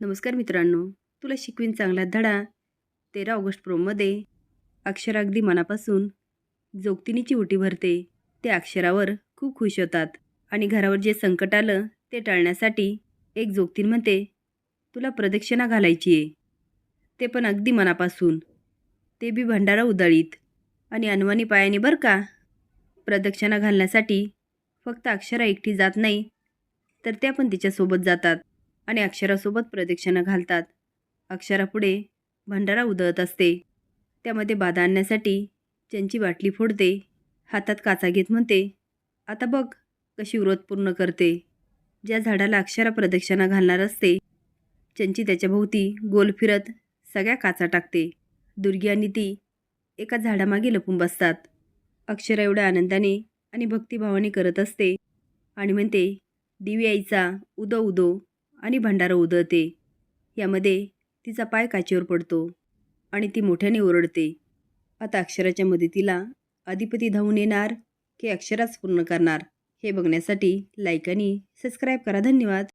नमस्कार मित्रांनो तुला शिकवीन चांगला धडा. तेरा ऑगस्ट प्रोमध्ये अक्षर अगदी मनापासून जोगतिनीची उटी भरते. त्या अक्षरावर खूप खुश होतात आणि घरावर जे संकट आलं ते टाळण्यासाठी एक जोगतीन म्हणते तुला प्रदक्षिणा घालायची आहे. ते पण अगदी मनापासून. ते बी भंडारा उधळीत आणि अनवानी पायाने बरं का? प्रदक्षिणा घालण्यासाठी फक्त अक्षरा एकटी जात नाही तर त्या पण तिच्यासोबत जातात. आणि अक्षरासोबत प्रदक्षिणा घालतात. अक्षरापुढे भंडारा उधळत असते. त्यामध्ये बाधा आणण्यासाठी त्यांची बाटली फोडते हातात काचा घेत म्हणते आता बघ कशी व्रत पूर्ण करते. ज्या झाडाला अक्षरा प्रदक्षिणा घालणार असते त्यांची त्याच्याभोवती गोल फिरत सगळ्या काचा टाकते. दुर्गी आणि ती एका झाडामागे लपून बसतात. अक्षरा एवढ्या आनंदाने आणि भक्तिभावाने करत असते आणि म्हणते दिवी आईचा उदो उदो. आणि भंडारं उधळते. यामध्ये तिचा पाय काचेवर पडतो आणि ती मोठ्याने ओरडते. आता अक्षराच्या मदतीला अधिपती धावून येणार की अक्षराच पूर्ण करणार हे बघण्यासाठी लाईक आणि सबस्क्राईब करा. धन्यवाद.